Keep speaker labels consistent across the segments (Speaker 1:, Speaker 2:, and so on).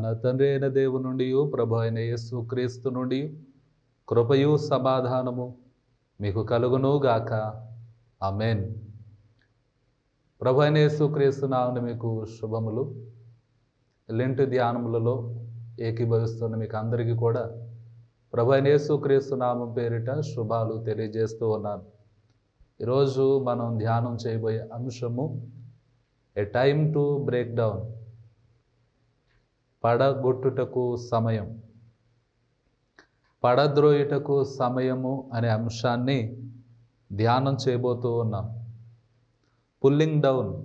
Speaker 1: మన తండ్రి అయిన దేవుని నుండి ప్రభు అయిన యేసు క్రీస్తు నుండి కృపయు సమాధానము మీకు కలుగును గాక. ఆమెన్. ప్రభు అయిన యేసు క్రీస్తు నామని మీకు శుభములు. లింటు ధ్యానములలో ఏకీభవిస్తున్న మీకు అందరికీ కూడా ప్రభు అయిన యేసు క్రీస్తు నామం పేరిట శుభాలు తెలియజేస్తూ ఉన్నాను. ఈరోజు మనం ధ్యానం చేయబోయే అంశము a time to break down. పడగొట్టుటకు సమయం. పడద్రోయుటకు సమయము అనే అంశాన్ని ధ్యానం చేయబోతూ ఉన్నాం. పుల్లింగ్ డౌన్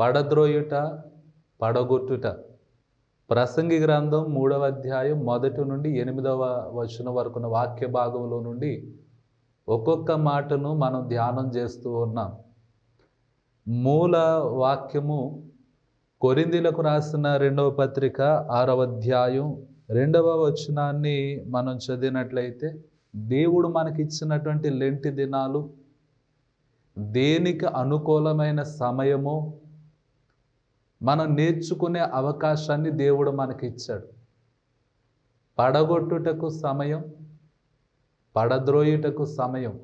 Speaker 1: పడద్రోయుట పడగొట్టుట. ప్రసంగి గ్రంథం మూడవ అధ్యాయం మొదటి నుండి ఎనిమిదవ వచనం వరకున్న వాక్య భాగంలో నుండి ఒక్కొక్క మాటను మనం ధ్యానం చేస్తూ ఉన్నాం. మూల వాక్యము కొరిందీలకు రాసిన రెండవ పత్రిక ఆరవ అధ్యాయం రెండవ వచనాన్ని మనం చదివినట్లయితే దేవుడు మనకిచ్చినటువంటి లెంటి దినాలు దేనికి అనుకూలమైన సమయమో మనం నేర్చుకునే అవకాశాన్ని దేవుడు మనకి ఇచ్చాడు పడగొట్టుటకు సమయం పడద్రోయుటకు సమయం.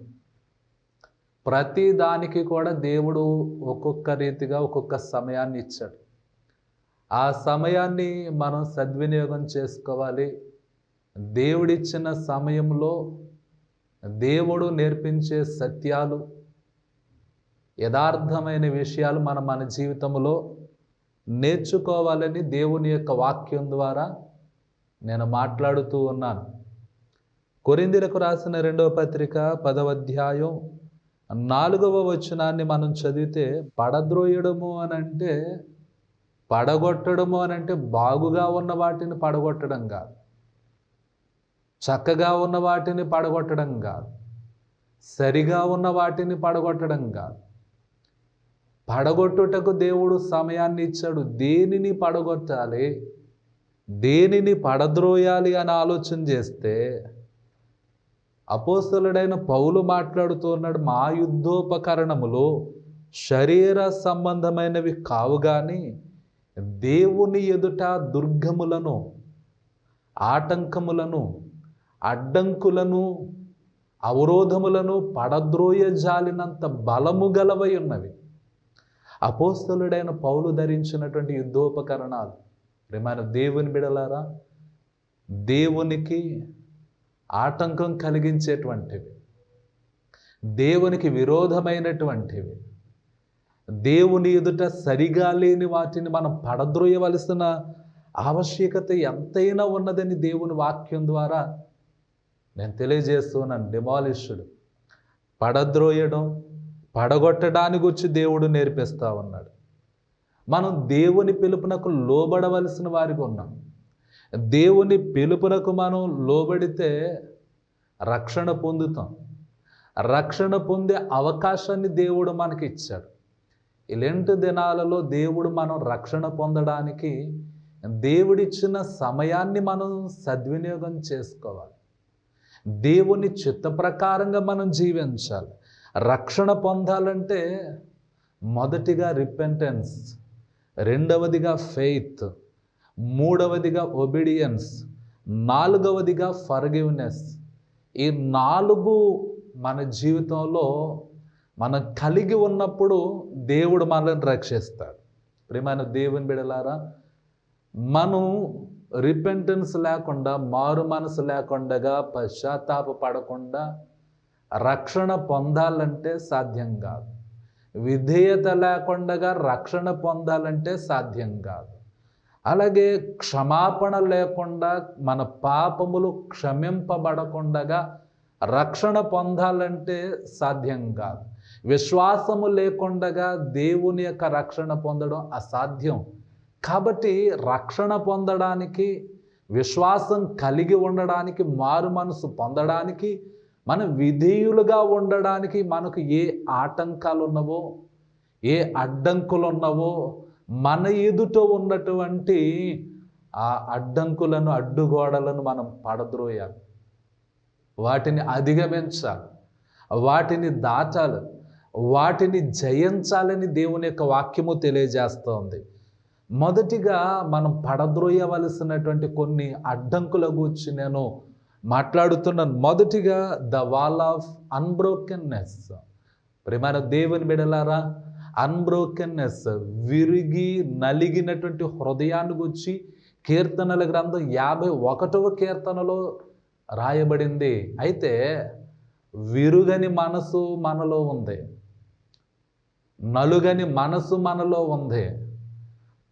Speaker 1: ప్రతి దానికి కూడా దేవుడు ఒక్కొక్క రీతిగా ఒక్కొక్క సమయాన్ని ఇచ్చాడు. ఆ సమయాన్ని మనం సద్వినియోగం చేసుకోవాలి. దేవుడిచ్చిన సమయంలో దేవుడు నేర్పించే సత్యాలు యథార్థమైన విషయాలు మనం మన జీవితంలో నేర్చుకోవాలని దేవుని యొక్క వాక్యం ద్వారా నేను మాట్లాడుతూ ఉన్నాను. కొరిందిలకు రాసిన రెండవ పత్రిక పదవ అధ్యాయం నాలుగవ వచనాన్ని మనం చదివితే పడద్రోయడము అని అంటే పడగొట్టడము అని అంటే బాగుగా ఉన్న వాటిని పడగొట్టడం కాదు. చక్కగా ఉన్న వాటిని పడగొట్టడం కాదు. సరిగా ఉన్న వాటిని పడగొట్టడం కాదు. పడగొట్టుటకు దేవుడు సమయాన్ని ఇచ్చాడు. దేనిని పడగొట్టాలి? దేనిని పడద్రోయాలి అని ఆలోచన చేస్తే అపోస్తలుడైన పౌలు మాట్లాడుతూ ఉన్నాడు మా యుద్ధోపకరణములు శరీర సంబంధమైనవి కావు కానీ దేవుని ఎదుట దుర్గములను ఆటంకములను అడ్డంకులను అవరోధములను పడద్రోయ జాలినంత బలము గలవై ఉన్నవి. అపోస్తలుడైన పౌలు ధరించినటువంటి యుద్ధోపకరణాలు. ప్రేమైన దేవుని బిడలారా దేవునికి ఆటంకం కలిగించేటువంటివి. దేవునికి విరోధమైనటువంటివి. దేవుని ఎదుట సరిగా లేని వాటిని మనం పడద్రోయవలసిన ఆవశ్యకత ఎంతైనా ఉన్నదని దేవుని వాక్యం ద్వారా నేను తెలియజేస్తున్నాను డిమాలిష్డ్. పడద్రోయడం పడగొట్టడానికి వచ్చి దేవుడు నేర్పిస్తా ఉన్నాడు. మనం దేవుని పిలుపునకు లోబడవలసిన వారికి ఉన్నాం. దేవుని పిలుపునకు మనం లోబడితే రక్షణ పొందుతాం. రక్షణ పొందే అవకాశాన్ని దేవుడు మనకి ఇచ్చాడు ఇలాంటి దినాలలో దేవుడు మనం రక్షణ పొందడానికి దేవుడిచ్చిన సమయాన్ని మనం సద్వినియోగం చేసుకోవాలి. దేవుని చిత్త ప్రకారంగా మనం జీవించాలి. రక్షణ పొందాలంటే మొదటిగా రిపెంటెన్స్ రెండవదిగా ఫెయిత్ మూడవదిగా ఒబీడియన్స్ నాలుగవదిగా ఫర్గివ్నెస్ ఈ నాలుగు మన జీవితంలో మనం కలిగి ఉన్నప్పుడు దేవుడు మనల్ని రక్షిస్తాడు. ప్రేమైన దేవుని బిడలారా మనం రిపెంటెన్స్ లేకుండా మారు మనసు లేకుండా పశ్చాత్తాప పడకుండా రక్షణ పొందాలంటే సాధ్యం కాదు. విధేయత లేకుండా రక్షణ పొందాలంటే సాధ్యం కాదు. అలాగే క్షమాపణ లేకుండా మన పాపములు క్షమింపబడకుండా రక్షణ పొందాలంటే సాధ్యం కాదు. విశ్వాసము లేకుండా దేవుని యొక్క రక్షణ పొందడం అసాధ్యం. కాబట్టి రక్షణ పొందడానికి విశ్వాసం కలిగి ఉండడానికి మారు మనసు పొందడానికి మనం విధేయులుగా ఉండడానికి మనకు ఏ ఆటంకాలు ఉన్నవో ఏ అడ్డంకులు ఉన్నవో మన ఎదుట ఉన్నటువంటి ఆ అడ్డంకులను అడ్డుగోడలను మనం పడద్రోయాలి. వాటిని అధిగమించాలి. వాటిని దాచాలి. వాటిని జయించాలని దేవుని యొక్క వాక్యము తెలియజేస్తోంది. మొదటిగా మనం పడద్రోయవలసినటువంటి కొన్ని అడ్డంకుల గురించి నేను మాట్లాడుతున్నాను. మొదటిగా ద వాల్ ఆఫ్ అన్బ్రోకెన్నెస్. ప్రేమైన దేవుని బిడలారా అన్బ్రోకెన్నెస్ విరిగి నలిగినటువంటి హృదయాన్ని గురించి కీర్తనల గ్రంథం యాభై ఒకటవ కీర్తనలో రాయబడింది. అయితే విరుగని మనసు మనలో ఉంది. నలుగని మనసు మనలో ఉంది.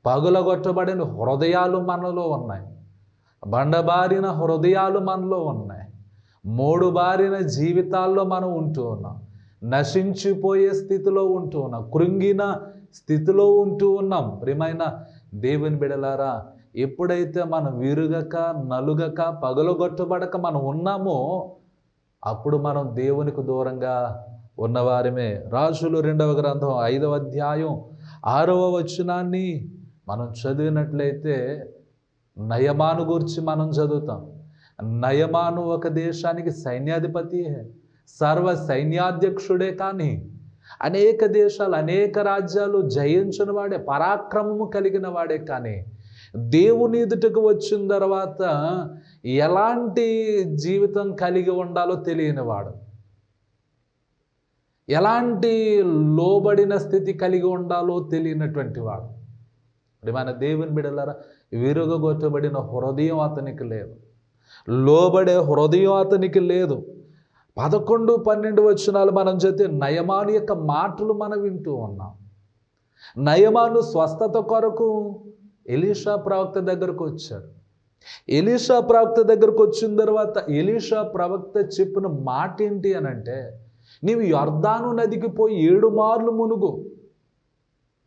Speaker 1: పగులగొట్టబడిన హృదయాలు మనలో ఉన్నాయి. బండబారిన హృదయాలు మనలో ఉన్నాయి. మూడు బారిన జీవితాల్లో మనం ఉంటూ ఉన్నాం. నశించిపోయే స్థితిలో ఉంటూ ఉన్నాం. కృంగిన స్థితిలో ఉంటూ ఉన్నాం. ప్రియమైన దేవుని బిడలారా ఎప్పుడైతే మనం విరుగక నలుగక పగలగొట్టబడక మనం ఉన్నామో అప్పుడు మనం దేవునికి దూరంగా ఉన్నవారమే. రాజులు రెండవ గ్రంథం ఐదవ అధ్యాయం ఆరవ వచనాన్ని మనం చదివినట్లయితే నయమాను గురించి మనం చదువుతాం. నయమాను ఒక దేశానికి సైన్యాధిపతి సర్వ సైన్యాధ్యక్షుడే కానీ అనేక దేశాలు అనేక రాజ్యాలు జయించిన వాడే పరాక్రమము కలిగిన వాడే కానీ దేవుని ఎదుటకు వచ్చిన తర్వాత ఎలాంటి జీవితం కలిగి ఉండాలో తెలియనివాడు ఎలాంటి లోబడిన స్థితి కలిగి ఉండాలో తెలియనటువంటి వాడు. మన దేవుని బిడలారా విరుగగొట్టబడిన హృదయం అతనికి లేదు. లోబడే హృదయం అతనికి లేదు. పదకొండు పన్నెండు వచనాలు మనం చదివితే నయమాను యొక్క మాటలు మనం వింటూ ఉన్నాం. నయమాను స్వస్థత కొరకు ఎలీషా ప్రవక్త దగ్గరకు వచ్చాడు. ఎలీషా ప్రవక్త దగ్గరకు వచ్చిన తర్వాత ఎలీషా ప్రవక్త చెప్పిన మాట ఏంటి అని అంటే నీవు యొర్దాను నదికి పోయి ఏడు మార్లు మునుగు.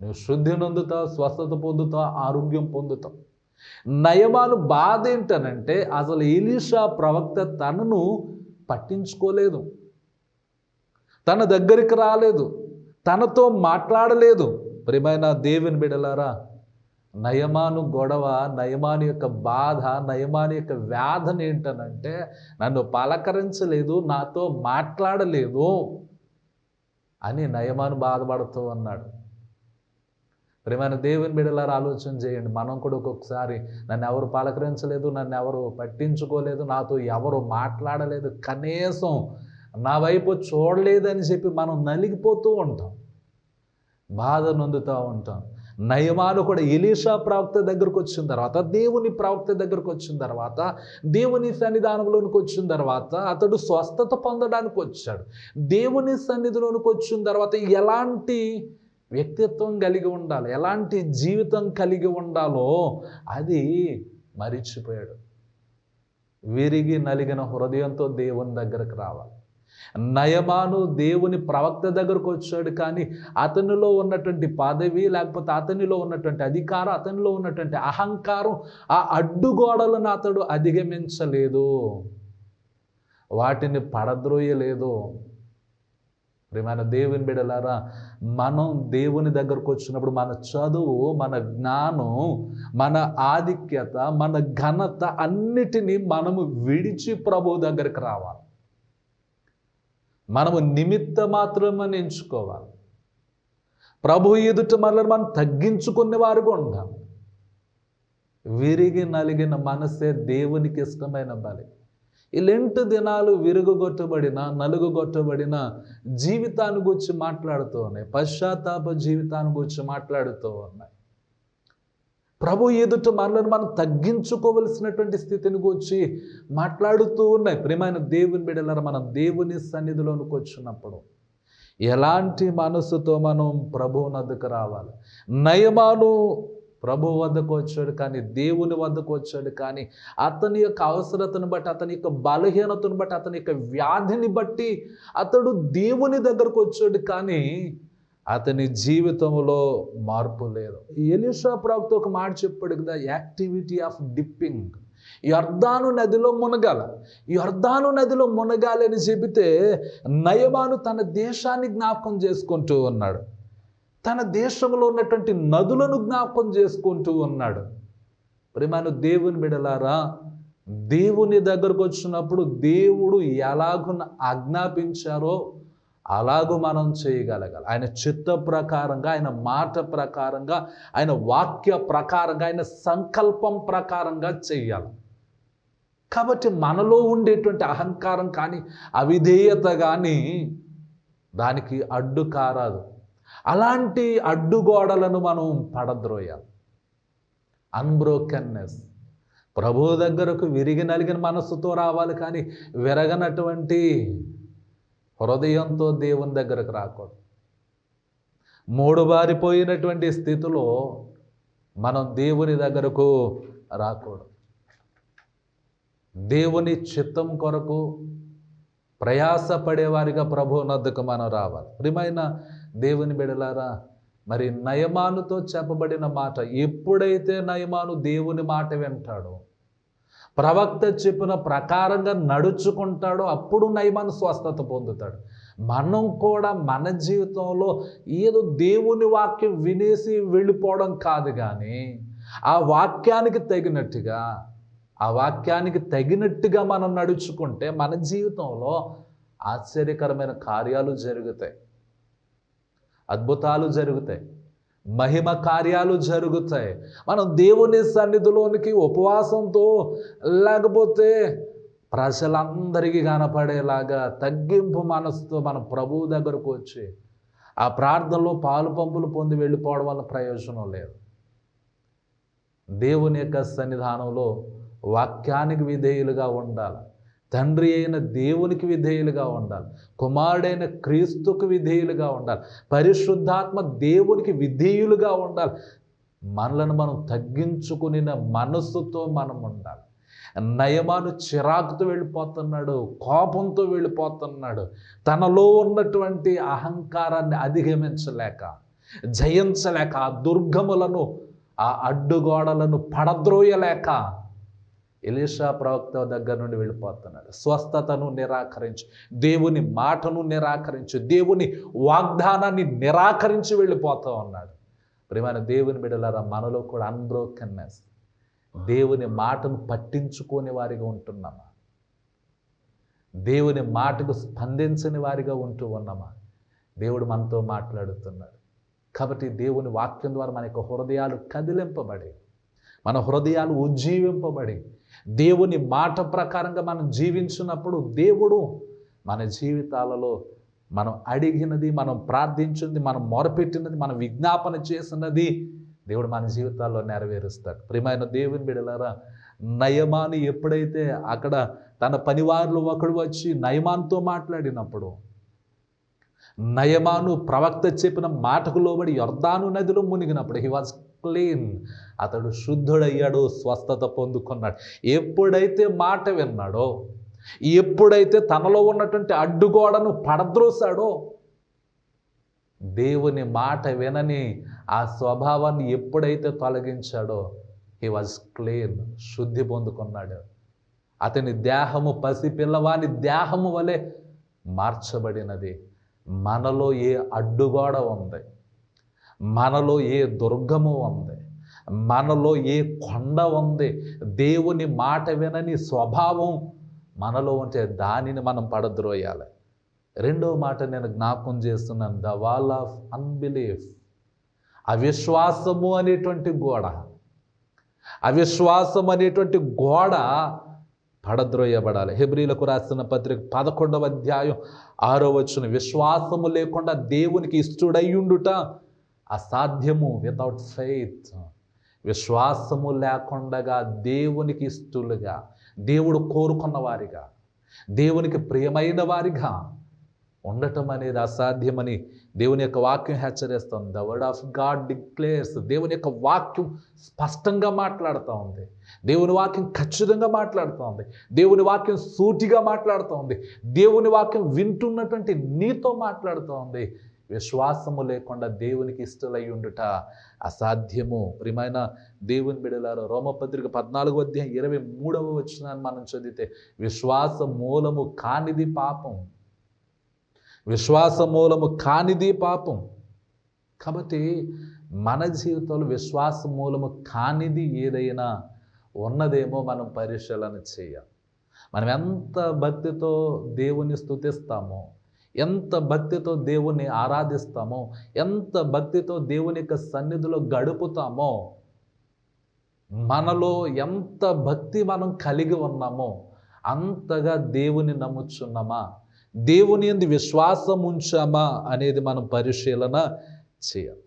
Speaker 1: నువ్వు శుద్ధి నొందుతావు స్వస్థత పొందుతావు ఆరోగ్యం పొందుతావు. నయమాను బాధ ఏంటనంటే అసలు ఎలీషా ప్రవక్త తనను పట్టించుకోలేదు. తన దగ్గరికి రాలేదు. తనతో మాట్లాడలేదు. ప్రియమైన దేవుని బిడలారా నయమాను గొడవ నయమాని యొక్క బాధ నయమాని యొక్క వ్యాధన ఏంటనంటే నన్ను పలకరించలేదు నాతో మాట్లాడలేదు అని నయమాను బాధపడుతూ ఉన్నాడు. ప్రేమైన దేవుని బిడలారా ఆలోచన చేయండి. మనం కూడా ఒక్కొక్కసారి నన్ను ఎవరు పలకరించలేదు నన్ను ఎవరు పట్టించుకోలేదు నాతో ఎవరు మాట్లాడలేదు కనీసం నా వైపు చూడలేదని చెప్పి మనం నలిగిపోతూ ఉంటాం. బాధ నొందుతూ ఉంటాం. నయమాను కూడా ఎలీషా ప్రవక్త దగ్గరకు వచ్చిన తర్వాత దేవుని ప్రవక్త దగ్గరకు వచ్చిన తర్వాత దేవుని సన్నిధానంలోనికి వచ్చిన తర్వాత అతడు స్వస్థత పొందడానికి వచ్చాడు. దేవుని సన్నిధిలోనికి వచ్చిన తర్వాత ఎలాంటి వ్యక్తిత్వం కలిగి ఉండాలి ఎలాంటి జీవితం కలిగి ఉండాలో అది మరిచిపోయాడు. విరిగి నలిగిన హృదయంతో దేవుని దగ్గరకు రావాలి. నయమాను దేవుని ప్రవక్త దగ్గరకు వచ్చాడు కానీ అతనిలో ఉన్నటువంటి పదవి లేకపోతే అతనిలో ఉన్నటువంటి అధికారం అతనిలో ఉన్నటువంటి అహంకారం ఆ అడ్డుగోడలను అతడు అధిగమించలేదు. వాటిని పడద్రోయలేదు. మన దేవుని బిడలారా మనం దేవుని దగ్గరకు వచ్చినప్పుడు మన చదువు మన జ్ఞానం మన ఆధిక్యత మన ఘనత అన్నిటినీ మనము విడిచి ప్రభు దగ్గరికి రావాలి. మనము నిమిత్త మాత్రమే ఎంచుకోవాలి. ప్రభు ఎదుట మనల్ని మనం తగ్గించుకునే వారుగా ఉండాలి. విరిగి నలిగిన మనసే దేవునికి ఇష్టమైన బలి. ఇలాంటి దినాలు విరుగుగొట్టబడిన నలుగుగొట్టబడిన జీవితాన్ని గురించి మాట్లాడుతూ ఉన్నాయి. పశ్చాత్తాప జీవితాన్ని గురించి మాట్లాడుతూ ఉన్నాయి. ప్రభు ఎదుట మనల్ని మనం తగ్గించుకోవలసినటువంటి స్థితిని గురించి మాట్లాడుతూ ఉన్నాయి. ప్రియమైన దేవుని బిడ్డలారా మనం దేవుని సన్నిధిలోనికి వచ్చినప్పుడు ఎలాంటి మనసుతో మనం ప్రభు వద్దకు రావాలి? నయమాను ప్రభు వద్దకు వచ్చాడు కానీ దేవుని వద్దకు వచ్చాడు కానీ అతని యొక్క అవసరతను బట్టి అతని యొక్క బలహీనతను బట్టి అతని యొక్క వ్యాధిని బట్టి అతడు దేవుని దగ్గరకు వచ్చాడు కానీ అతని జీవితంలో మార్పు లేదు. ఎలిషా ప్రవక్త ఒక మాట చెప్పాడు కదా యాక్టివిటీ ఆఫ్ డిప్పింగ్. యొర్దాను నదిలో మునగాల. యొర్దాను నదిలో మునగాలి అని చెబితే నయమాను తన దేశాన్ని జ్ఞాపకం చేసుకుంటూ ఉన్నాడు. తన దేశంలో ఉన్నటువంటి నదులను జ్ఞాపకం చేసుకుంటూ ఉన్నాడు. ప్రేమను దేవుని బిడలారా దేవుని దగ్గరకు వచ్చినప్పుడు దేవుడు ఎలాగున ఆజ్ఞాపించారో అలాగూ మనం చేయగలగాలి. ఆయన చిత్త ప్రకారంగా ఆయన మాట ప్రకారంగా ఆయన వాక్య ప్రకారంగా ఆయన సంకల్పం ప్రకారంగా చేయాలి. కాబట్టి మనలో ఉండేటువంటి అహంకారం కానీ అవిధేయత కానీ దానికి అడ్డు కారాదు. అలాంటి అడ్డుగోడలను మనం పడద్రోయాలి. అన్బ్రోకెన్నెస్ ప్రభు దగ్గరకు విరిగి నలిగిన మనస్సుతో రావాలి కానీ విరగనటువంటి హృదయంతో దేవుని దగ్గరకు రాకూడదు. మూడు బారిపోయినటువంటి స్థితిలో మనం దేవుని దగ్గరకు రాకూడదు. దేవుని చిత్తం కొరకు ప్రయాసపడేవారిగా ప్రభు నద్దకు మనం రావాలి. ప్రియమైన దేవుని బిడలారా మరి నయమానుతో చెప్పబడిన మాట ఎప్పుడైతే నయమాను దేవుని మాట వింటాడో ప్రవక్త చెప్పిన ప్రకారంగా నడుచుకుంటాడో అప్పుడు నయమాను స్వస్థత పొందుతాడు. మనం కూడా మన జీవితంలో ఏదో దేవుని వాక్యం వినేసి వెళ్ళిపోవడం కాదు కానీ ఆ వాక్యానికి తగినట్టుగా ఆ వాక్యానికి తగినట్టుగా మనం నడుచుకుంటే మన జీవితంలో ఆశ్చర్యకరమైన కార్యాలు జరుగుతాయి. అద్భుతాలు జరుగుతాయి. మహిమ కార్యాలు జరుగుతాయి. మనం దేవుని సన్నిధిలోనికి ఉపవాసంతో లేకపోతే ప్రజలందరికీ కనపడేలాగా తగ్గింపు మనసుతో మన ప్రభువు దగ్గరకు వచ్చి ఆ ప్రార్థనలో పాలు పంపులు పొంది వెళ్ళిపోవడం వల్ల ప్రయోజనం లేదు. దేవుని యొక్క సన్నిధానంలో వాక్యానికి విధేయులుగా ఉండాలి. తండ్రి అయిన దేవునికి విధేయులుగా ఉండాలి. కుమారుడైన క్రీస్తుకు విధేయులుగా ఉండాలి. పరిశుద్ధాత్మ దేవునికి విధేయులుగా ఉండాలి. మనలను మనం తగ్గించుకుని మనస్సుతో మనం ఉండాలి. నయమాను చిరాకుతో వెళ్ళిపోతున్నాడు కోపంతో వెళ్ళిపోతున్నాడు. తనలో ఉన్నటువంటి అహంకారాన్ని అధిగమించలేక జయించలేక ఆ దుర్గములను ఆ అడ్డుగోడలను పడద్రోయలేక ఎలీషా ప్రవక్త దగ్గర నుండి వెళ్ళిపోతున్నాడు. స్వస్థతను నిరాకరించి దేవుని మాటను నిరాకరించి దేవుని వాగ్దానాన్ని నిరాకరించి వెళ్ళిపోతూ ఉన్నాడు. ప్రేమైన దేవుని బిడలారా మనలో కూడా అన్బ్రోకెన్నెస్ దేవుని మాటను పట్టించుకోని వారిగా ఉంటున్నామా? దేవుని మాటకు స్పందించని వారిగా ఉంటూ ఉన్నామా? దేవుడు మనతో మాట్లాడుతున్నాడు. కాబట్టి దేవుని వాక్యం ద్వారా మన యొక్క హృదయాలు కదిలింపబడి మన హృదయాలు ఉజ్జీవింపబడి దేవుని మాట ప్రకారంగా మనం జీవించినప్పుడు దేవుడు మన జీవితాలలో మనం అడిగినది మనం ప్రార్థించింది మనం మొరపెట్టినది మనం విజ్ఞాపన చేసినది దేవుడు మన జీవితాల్లో నెరవేరుస్తాడు. ప్రియమైన దేవుని బిడలారా నయమాని ఎప్పుడైతే అక్కడ తన పనివారులు ఒకడు వచ్చి నయమాన్తో మాట్లాడినప్పుడు నయమాను ప్రవక్త చెప్పిన మాటకు లోబడి యొర్దాను నదిలో మునిగినప్పుడు హీ వాజ్ క్లీన్. అతడు శుద్ధుడయ్యాడు స్వస్థత పొందుకున్నాడు. ఎప్పుడైతే మాట విన్నాడో ఎప్పుడైతే తనలో ఉన్నటువంటి అడ్డుగోడను పడద్రోశాడో దేవుని మాట వినని ఆ స్వభావాన్ని ఎప్పుడైతే తొలగించాడో హీ వాజ్ క్లీన్ శుద్ధి పొందుకున్నాడు. అతని దేహము పసి పిల్లవాని దేహము వలె మార్చబడినది. మనలో ఏ అడ్డుగోడ ఉంది? మనలో ఏ దుర్గము ఉంది? మనలో ఏ కొండ ఉంది? దేవుని మాట వినని స్వభావం మనలో ఉంటే దానిని మనం పడద్రోయాలి. రెండవ మాట నేను జ్ఞాపకం చేస్తున్నాను. ద వాల్ ఆఫ్ అన్బిలీఫ్ అవిశ్వాసము అనేటువంటి గోడ. అవిశ్వాసం అనేటువంటి గోడ పడద్రోయబడాలి. హెబ్రిలకు రాసిన పత్రిక పదకొండవ అధ్యాయం ఆరో వచ్చిన విశ్వాసము లేకుండా దేవునికి ఇష్టడయ్యుండుట అసాధ్యము వితౌట్ ఫెయిత్ విశ్వాసము లేకుండా దేవునికి ఇష్టలుగా దేవుడు కోరుకున్న వారిగా దేవునికి ప్రియమైన వారిగా ఉండటం అనేది అసాధ్యమని దేవుని యొక్క వాక్యం హెచ్చరిస్తుంది. The word of God declares దేవుని యొక్క వాక్యం స్పష్టంగా మాట్లాడుతూ ఉంది. దేవుని వాక్యం ఖచ్చితంగా మాట్లాడుతూ ఉంది. దేవుని వాక్యం సూటిగా మాట్లాడుతూ ఉంది. దేవుని వాక్యం వింటున్నటువంటి నీతో మాట్లాడుతూ ఉంది. విశ్వాసము లేకుండా దేవునికి ఇష్టలై ఉండుట అసాధ్యము. ప్రియమైన దేవుని బిడలారు రోమపత్రిక పద్నాలుగు అధ్యాయం ఇరవై మూడవ వచ్చినాన్ని మనం చదివితే విశ్వాస మూలము కానిది పాపం. విశ్వాస మూలము కానిది పాపం. కాబట్టి మన జీవితంలో విశ్వాస మూలము కానిది ఏదైనా ఉన్నదేమో మనం పరిశీలన చేయాలి. మనం ఎంత భక్తితో దేవుని స్తుతిస్తామో ఎంత భక్తితో దేవుణ్ణి ఆరాధిస్తామో ఎంత భక్తితో దేవుని యొక్క సన్నిధిలో గడుపుతామో మనలో ఎంత భక్తి మనం కలిగి ఉన్నామో అంతగా దేవుని నమ్ముచున్నామా? దేవుని ఎందు విశ్వాసం ఉంచామా అనేది మనం పరిశీలన చేయాలి.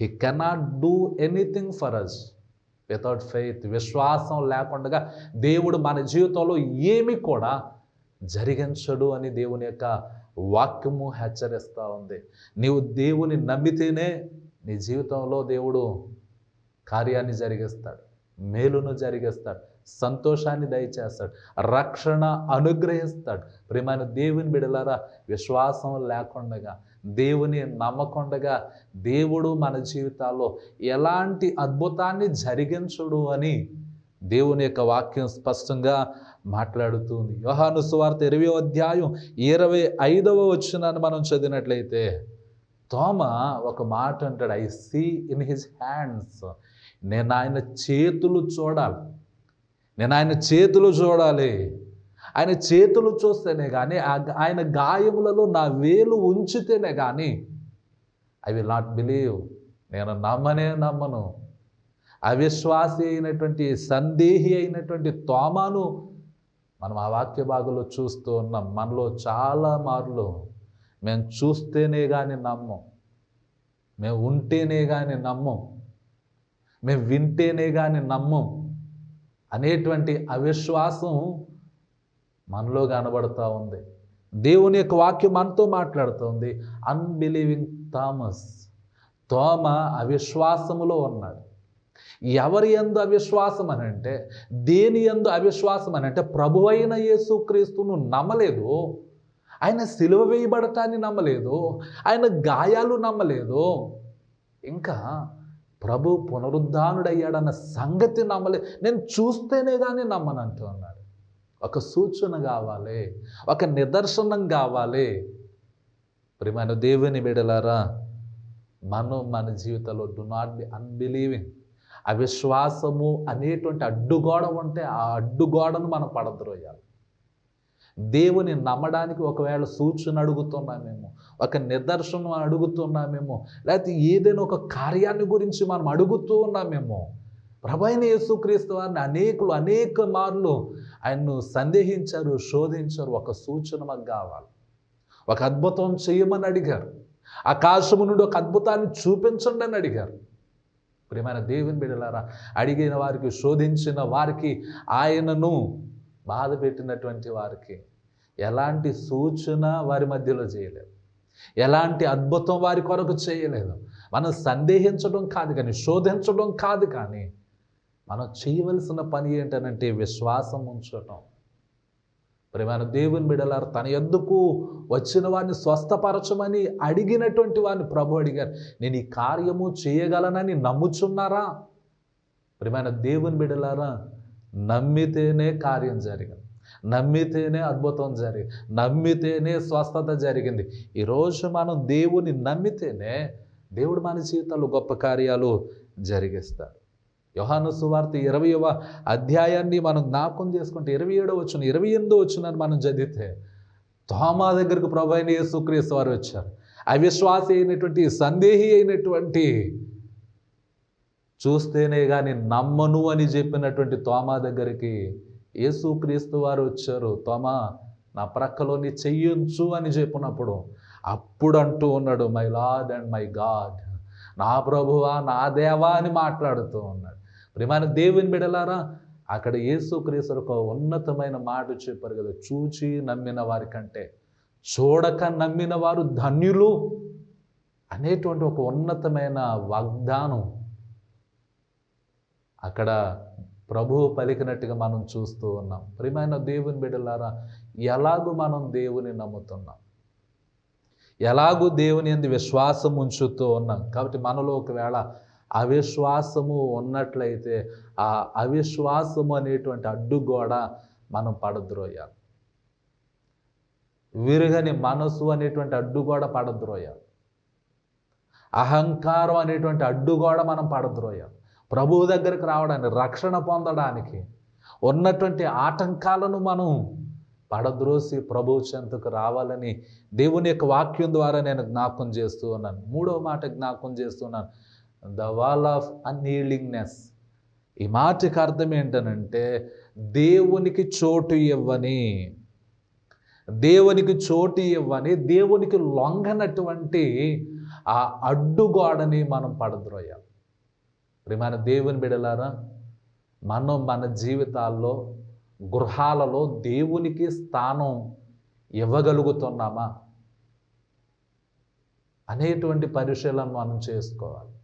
Speaker 1: He cannot do anything for us without faith విశ్వాసం లేకుండా దేవుడు మన జీవితంలో ఏమి కూడా జరిగించడు అని దేవుని యొక్క వాక్యము హెచ్చరిస్తూ ఉంది. నీవు దేవుని నమ్మితేనే నీ జీవితంలో దేవుడు కార్యాన్ని జరిగిస్తాడు మేలును జరిగిస్తాడు సంతోషాన్ని దయచేస్తాడు రక్షణ అనుగ్రహిస్తాడు. ప్రేమైన దేవుని బిడలారా విశ్వాసం లేకుండగా దేవుని నమ్మకుండగా దేవుడు మన జీవితాల్లో ఎలాంటి అద్భుతాన్ని జరిగించడు అని దేవుని యొక్క వాక్యం స్పష్టంగా మాట్లాడుతుంది. యోహాను సువార్త ఇరవై అధ్యాయం ఇరవై ఐదవ వచ్చినాన్ని మనం చదివినట్లయితే తోమ ఒక మాట అంటాడు I see in his hands నేను ఆయన చేతులు చూడాలి. నేను ఆయన చేతులు చూడాలి. ఆయన చేతులు చూస్తేనే కానీ ఆ- ఆయన గాయములలో నా వేలు ఉంచితేనే కానీ ఐ విల్ నాట్ బిలీవ్ నేను నమ్మనే నమ్మను. అవిశ్వాసి అయినటువంటి సందేహి అయినటువంటి తోమాను మనం ఆ వాక్య భాగంలో చూస్తూ ఉన్నాం మనలో చాలా మార్లు మేము చూస్తేనే కానీ నమ్మం మేము ఉంటేనే కానీ నమ్మం మేము వింటేనే కానీ నమ్మం అనేటువంటి అవిశ్వాసం మనలో కనబడుతూ ఉంది. దేవుని యొక్క వాక్యం మనతో మాట్లాడుతుంది అన్బిలీవింగ్ థామస్ తోమ అవిశ్వాసములో ఉన్నాడు. ఎవరి ఎందు అవిశ్వాసం అని అంటే దేని ఎందు అవిశ్వాసం అని అంటే ప్రభు అయిన యేసుక్రీస్తును నమ్మలేదు. ఆయన సిలువ వేయబడటాన్ని నమ్మలేదు. ఆయన గాయాలు నమ్మలేదు. ఇంకా ప్రభు పునరుద్ధానుడయ్యాడన్న సంగతి నమ్మలేదు. నేను చూస్తేనే కానీ నమ్మనంటూ అన్నాడు. ఒక సూచన కావాలి. ఒక నిదర్శనం కావాలి. ప్రియమైన దేవుని బిడలారా మనం మన జీవితంలో డు నాట్ బి అన్బిలీవింగ్ అవిశ్వాసము అనేటువంటి అడ్డుగోడ ఉంటే ఆ అడ్డుగోడను మనం పడద్రోయాలి. దేవుని నమ్మడానికి ఒకవేళ సూచన అడుగుతున్నామేమో ఒక నిదర్శనం అడుగుతున్నామేమో లేకపోతే ఏదైనా ఒక కార్యాన్ని గురించి మనం అడుగుతూ ఉన్నామేమో ప్రభైన యేసుక్రీస్తు వారిని అనేకులు అనేక మార్లు ఆయన్ను సందేహించారు శోధించారు ఒక సూచన మాకు కావాలి. ఒక అద్భుతం చేయమని అడిగారు. ఆకాశము నుండి ఒక అద్భుతాన్ని చూపించండి అని అడిగారు. ప్రియమైన దేవుని బిడలారా అడిగిన వారికి శోధించిన వారికి ఆయనను బాధ పెట్టినటువంటి వారికి ఎలాంటి సూచన వారి మధ్యలో చేయలేదు. ఎలాంటి అద్భుతం వారి కొరకు చేయలేదు. మనం సందేహించడం కాదు కానీ శోధించడం కాదు కానీ మనం చేయవలసిన పని ఏంటనంటే విశ్వాసం ఉంచటం. ప్రేమైన దేవుని బిడలారు తన ఎందుకు వచ్చిన వారిని స్వస్థపరచమని అడిగినటువంటి వారిని ప్రభు అడిగారు. నేను ఈ కార్యము చేయగలనని నమ్ముచున్నారా? ప్రేమైన దేవుని బిడలారా నమ్మితేనే కార్యం జరిగింది. నమ్మితేనే అద్భుతం జరిగింది. నమ్మితేనే స్వస్థత జరిగింది. ఈరోజు మనం దేవుని నమ్మితేనే దేవుడు మన జీవితంలో గొప్ప కార్యాలు జరిగిస్తాడు యోహాను సువార్త ఇరవయవ అధ్యాయాన్ని మనం జ్ఞాపకం చేసుకుంటే ఇరవై ఏడో వచ్చిన ఇరవై ఎనిమిదో వచ్చిన మనం చదివితే తోమా దగ్గరకు ప్రభు అయిన యేసుక్రీస్తు వారు వచ్చారు. అవిశ్వాసి అయినటువంటి సందేహి అయినటువంటి చూస్తేనే కానీ నమ్మను అని చెప్పినటువంటి తోమా దగ్గరికి యేసుక్రీస్తు వారు వచ్చారు. తోమా నా ప్రక్కలోని చెయ్యొచ్చు అని చెప్పినప్పుడు అప్పుడు అంటూ ఉన్నాడు my Lord and my God నా ప్రభువా నా దేవా అని మాట్లాడుతూ ఉన్నాడు. ప్రియమైన దేవుని బిడలారా అక్కడ యేసుక్రీస్తు ఒక ఉన్నతమైన మాట చెప్పారు కదా చూచి నమ్మిన వారి కంటే చూడక నమ్మిన వారు ధన్యులు అనేటువంటి ఒక ఉన్నతమైన వాగ్దానం అక్కడ ప్రభువు పలికినట్టుగా మనం చూస్తూ ఉన్నాం. ప్రియమైన దేవుని బిడ్డలారా ఎలాగూ మనం దేవుని నమ్ముతున్నాం? ఎలాగూ దేవుని అంది విశ్వాసం ఉంచుతూ ఉన్నాం? కాబట్టి మనలో ఒకవేళ అవిశ్వాసము ఉన్నట్లయితే ఆ అవిశ్వాసము అనేటువంటి అడ్డుగోడ మనం పడద్రోయాలి. విరగని మనసు అనేటువంటి అడ్డుగోడ పడద్రోయాలి. అహంకారం అనేటువంటి అడ్డుగోడ మనం పడద్రోయాలి. ప్రభువు దగ్గరికి రావడానికి రక్షణ పొందడానికి ఉన్నటువంటి ఆటంకాలను మనం పడద్రోసి ప్రభు చెంతకు రావాలని దేవుని యొక్క వాక్యం ద్వారా నేను జ్ఞాపకం చేస్తూ ఉన్నాను. మూడవ మాట జ్ఞాపకం చేస్తున్నాను ద వాల్ ఆఫ్ అన్ఈల్డింగ్నెస్ ఈ మాటకి అర్థం ఏంటనంటే దేవునికి చోటు ఇవ్వని దేవునికి చోటు ఇవ్వని దేవునికి లొంగనటువంటి ఆ అడ్డుగోడని మనం పడద్రోయాలి. మన దేవుని బిడలారా మనం మన జీవితాల్లో గృహాలలో దేవునికి స్థానం ఇవ్వగలుగుతున్నామా అనేటువంటి పరిశీలన మనం చేసుకోవాలి.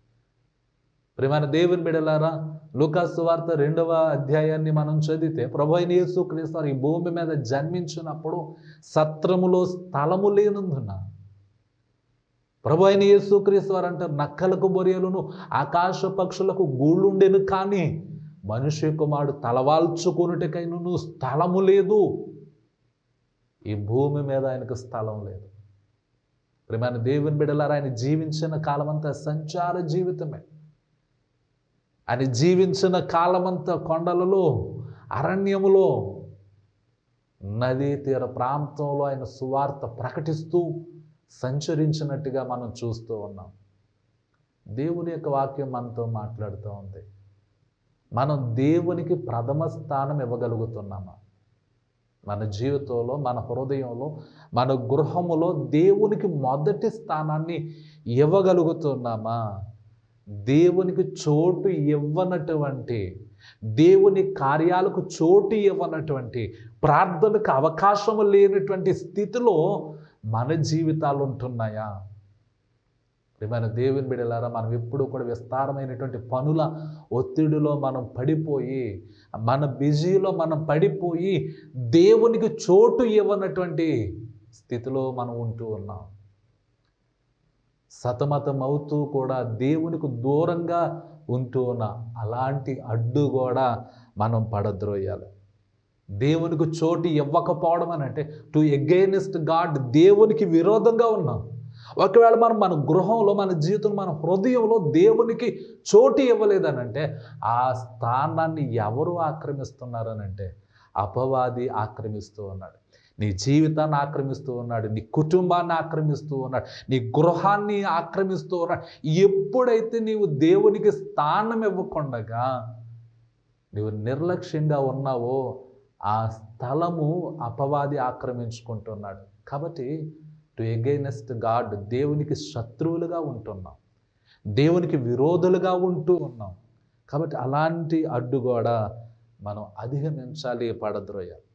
Speaker 1: ప్రేమైన దేవుని బిడలారా లూకాసు వార్త రెండవ అధ్యాయాన్ని మనం చదివితే ప్రభు అయిన యేసు క్రీస్తారు ఈ భూమి మీద జన్మించినప్పుడు సత్రములో స్థలము లేనందున ప్రభు అయిన యేసు క్రీస్తు అంటారు నక్కలకు బొరియలను ఆకాశ పక్షులకు గూళ్ళుండెను కానీ మనుష్య కుమారుడు తలవాల్చుకున్నటికైనను స్థలము లేదు. ఈ భూమి మీద ఆయనకు స్థలం లేదు. ప్రేమైన దేవుని బిడలారా ఆయన జీవించిన కాలమంతా సంచార జీవితమే. ఆయన జీవించిన కాలమంతా కొండలలో అరణ్యములో నదీ తీర ప్రాంతంలో ఆయన సువార్త ప్రకటిస్తూ సంచరించినట్టుగా మనం చూస్తూ ఉన్నాం. దేవుని యొక్క వాక్యం మనతో మాట్లాడుతూ ఉంది. మనం దేవునికి ప్రథమ స్థానం ఇవ్వగలుగుతున్నామా? మన జీవితంలో మన హృదయంలో మన గృహములో దేవునికి మొదటి స్థానాన్ని ఇవ్వగలుగుతున్నామా? దేవునికి చోటు ఇవ్వనటువంటి దేవుని కార్యాలకు చోటు ఇవ్వనటువంటి ప్రార్థనకు అవకాశం లేనటువంటి స్థితిలో మన జీవితాలు ఉంటున్నాయా? మన దేవుని బిడలారా మనం ఎప్పుడూ కూడా విస్తారమైనటువంటి పనుల ఒత్తిడిలో మనం పడిపోయి మన బిజీలో మనం పడిపోయి దేవునికి చోటు ఇవ్వనటువంటి స్థితిలో మనం ఉంటూ ఉన్నాం. సతమతం అవుతూ కూడా దేవునికి దూరంగా ఉంటూ ఉన్న అలాంటి అడ్డు కూడా మనం పడద్రోయాలి. దేవునికి చోటు ఇవ్వకపోవడం అని అంటే టు ఎగైనెస్ట్ గాడ్ దేవునికి విరోధంగా ఉన్నాం. ఒకవేళ మనం మన గృహంలో మన జీవితంలో మన హృదయంలో దేవునికి చోటు ఇవ్వలేదనంటే ఆ స్థానాన్ని ఎవరు ఆక్రమిస్తున్నారనంటే అపవాది ఆక్రమిస్తూ ఉన్నాడు. నీ జీవితాన్ని ఆక్రమిస్తూ ఉన్నాడు నీ కుటుంబాన్ని ఆక్రమిస్తూ ఉన్నాడు నీ గృహాన్ని ఆక్రమిస్తూ ఉన్నాడు. ఎప్పుడైతే నీవు దేవునికి స్థానం ఇవ్వకుండగా నీవు నిర్లక్ష్యంగా ఉన్నావో ఆ స్థలము అపవాది ఆక్రమించుకుంటున్నాడు. కాబట్టి టు ఎగైనెస్ట్ గాడ్ దేవునికి శత్రువులుగా ఉంటున్నాం. దేవునికి విరోధులుగా ఉంటూ ఉన్నాం. కాబట్టి అలాంటి అడ్డుగోడ మనం అధిగమించాలి పడద్రోయాలి.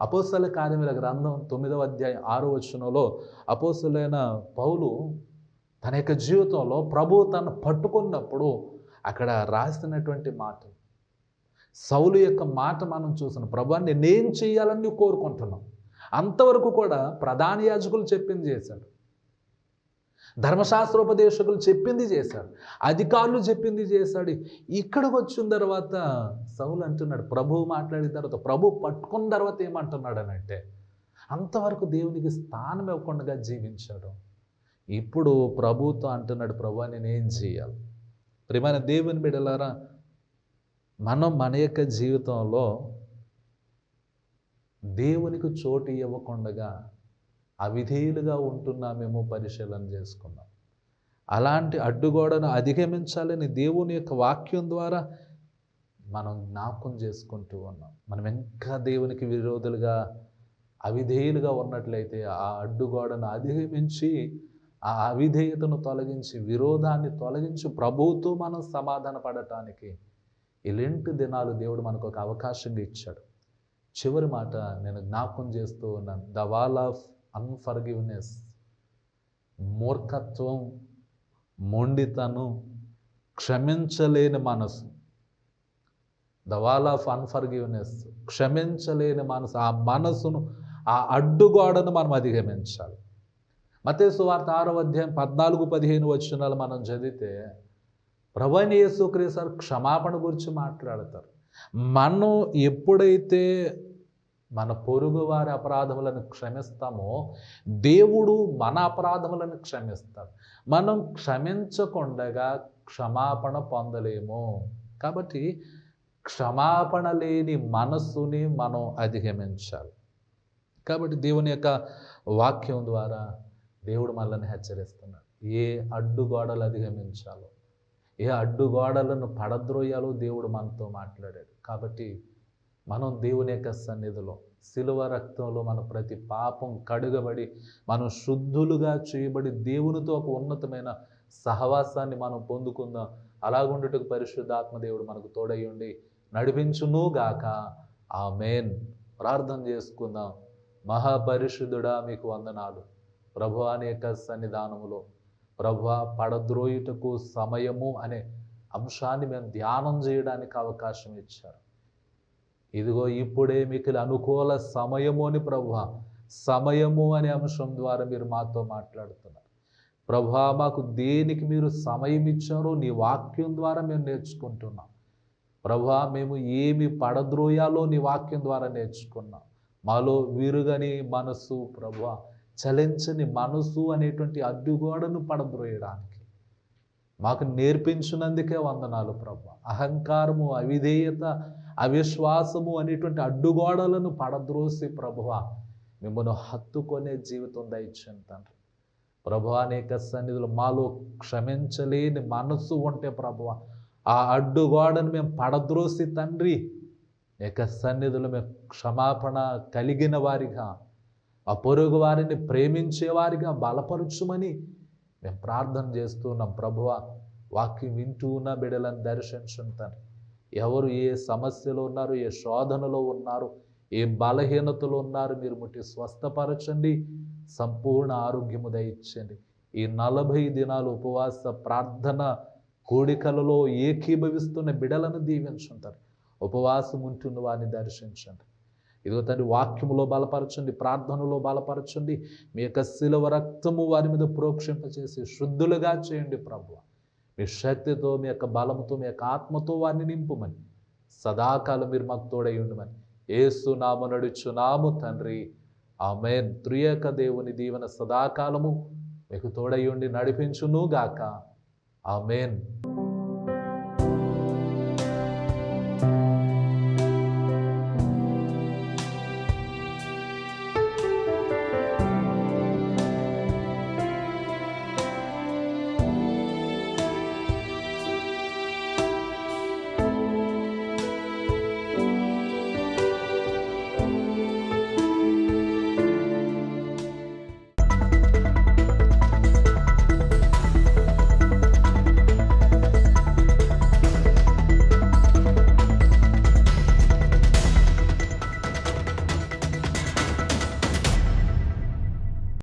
Speaker 1: అపోసల కార్యముల గ్రంథం తొమ్మిదవ అధ్యాయం ఆరో వచనంలో అపోసలైన పౌలు తన యొక్క జీవితంలో ప్రభు తను పట్టుకున్నప్పుడు అక్కడ రాసినటువంటి మాట సౌలు యొక్క మాట మనం చూసిన ప్రభు నేనేం చేయాలని కోరుకుంటున్నాం అంతవరకు కూడా ప్రధాన యాజకులు చెప్పింది చేశాడు. ధర్మశాస్త్రోపదేశకులు చెప్పింది చేశాడు అధికారులు చెప్పింది చేశాడు. ఇక్కడికి వచ్చిన తర్వాత సౌలు అంటున్నాడు ప్రభువు మాట్లాడిన తర్వాత ప్రభు పట్టుకున్న తర్వాత ఏమంటున్నాడు అని అంటే అంతవరకు దేవునికి స్థానం ఇవ్వకుండా జీవించాడు. ఇప్పుడు ప్రభుతో అంటున్నాడు ప్రభు నేనేం చేయాలి? ప్రియమైన దేవుని బిడలారా మనం మన యొక్క జీవితంలో దేవునికి చోటు ఇవ్వకుండగా అవిధేయులుగా ఉంటున్నామేమో పరిశీలన చేసుకున్నాం. అలాంటి అడ్డుగోడను అధిగమించాలని దేవుని యొక్క వాక్యం ద్వారా మనం జ్ఞాపకం చేసుకుంటూ ఉన్నాం. మనం ఇంకా దేవునికి విరోధులుగా అవిధేయులుగా ఉన్నట్లయితే ఆ అడ్డుగోడను అధిగమించి ఆ అవిధేయతను తొలగించి విరోధాన్ని తొలగించి ప్రభువుతో మనం సమాధాన పడటానికి ఇలాంటి దినాలు దేవుడు మనకు ఒక అవకాశంగా ఇచ్చాడు. చివరి మాట నేను జ్ఞాపకం చేస్తూ ఉన్నాను. ద వాల్ ఆఫ్ అన్ఫర్గివ్నెస్ మూర్ఖత్వం మొండితనం క్షమించలేని మనసు. ద వాల్ ఆఫ్ అన్ఫర్గివ్నెస్ క్షమించలేని మనసు. ఆ మనసును ఆ అడ్డుగోడను మనం అధిగమించాలి. మతే సువార్త ఆరో అధ్యాయం పద్నాలుగు పదిహేను వచ్చినాలు మనం చదివితే ప్రభైన యేసుక్రీస్తు క్షమాపణ గురించి మాట్లాడతారు. మనం ఎప్పుడైతే మన పొరుగు వారి అపరాధములను క్షమిస్తామో దేవుడు మన అపరాధములను క్షమిస్తాడు. మనం క్షమించకుండగా క్షమాపణ పొందలేము. కాబట్టి క్షమాపణ లేని మనస్సుని మనం అధిగమించాలి. కాబట్టి దేవుని యొక్క వాక్యం ద్వారా దేవుడు మనల్ని హెచ్చరిస్తున్నాడు. ఏ అడ్డుగోడలు అధిగమించాలో ఏ అడ్డుగోడలను పడద్రోయాలో దేవుడు మనతో మాట్లాడాడు. కాబట్టి మనం దేవుని యొక్క సన్నిధిలో శిలువ రక్తంలో మన ప్రతి పాపం కడుగబడి మనం శుద్ధులుగా చేయబడి దేవునితో ఒక ఉన్నతమైన సహవాసాన్ని మనం పొందుకుందాం. అలాగుండుటకు పరిశుద్ధాత్మ దేవుడు మనకు తోడయ్యుండి నడిపించునుగాక గాక. ఆ మెయిన్ ప్రార్థన చేసుకుందాం. మహాపరిశుద్ధుడా మీకు వందనాలు. ప్రభు అనే యొక్క సన్నిధానములో ప్రభు పడద్రోయుటకు సమయము అనే అంశాన్ని మేము ధ్యానం చేయడానికి అవకాశం ఇచ్చారు. ఇదిగో ఇప్పుడే మీకు అనుకూల సమయము అని ప్రభు సమయము అనే అంశం ద్వారా మీరు మాతో మాట్లాడుతున్నారు. ప్రభా మాకు దేనికి మీరు సమయం ఇచ్చారో నీ వాక్యం ద్వారా మేము నేర్చుకుంటున్నాం. ప్రభా మేము ఏమి పడద్రోయాలో నీ వాక్యం ద్వారా నేర్చుకున్నాం. మాలో విరుగని మనసు ప్రభా చలించని మనసు అనేటువంటి అడ్డుగోడను పడద్రోయడానికి. మాకు నేర్పించినందుకే వందనాలు ప్రభా. అహంకారము అవిధేయత అవిశ్వాసము అనేటువంటి అడ్డుగోడలను పడద్రోసి ప్రభువ మిమ్మల్ని హత్తుకొనే జీవితం దయచండి తండ్రి. ప్రభు అనేక సన్నిధులు మాలో క్షమించలేని మనస్సు ఉంటే ప్రభువ ఆ అడ్డుగోడను మేము పడద్రోసి తండ్రి యొక్క సన్నిధులు మేము క్షమాపణ కలిగిన వారిగా ఆ పొరుగు వారిని ప్రేమించేవారిగా బలపరచుమని మేము ప్రార్థన చేస్తున్నాం ప్రభువ వాక్యం వింటూ ఉన్న బిడలను దర్శించుంటాను ఎవరు ఏ సమస్యలో ఉన్నారు ఏ శోధనలో ఉన్నారు ఏ బలహీనతలో ఉన్నారు మీరు ముట్టి స్వస్థపరచండి సంపూర్ణ ఆరోగ్యము దయచండి ఈ నలభై దినాలు ఉపవాస ప్రార్థన కోడికలలో ఏకీభవిస్తున్న బిడలను దీవించుంటారు. ఉపవాసం ఉంటున్న వారిని దర్శించండి. ఇదిగో తండ్రి వాక్యములో బలపరచండి ప్రార్థనలో బలపరచండి. మీ యొక్క శిలవ రక్తము వారి మీద ప్రోక్షింపచేసి శుద్ధులుగా చేయండి ప్రభు మీ శక్తితో మీ యొక్క బలముతో మీ యొక్క ఆత్మతో వారిని నింపుమని. సదాకాలం మీరు మాకు తోడై ఉండమని. ఏసు నామ నడుచు నాము తండ్రి. ఆమెన్. త్రియక దేవుని దీవెన సదాకాలము. మీకు తోడై ఉండి నడిపించునుగాక. ఆమెన్.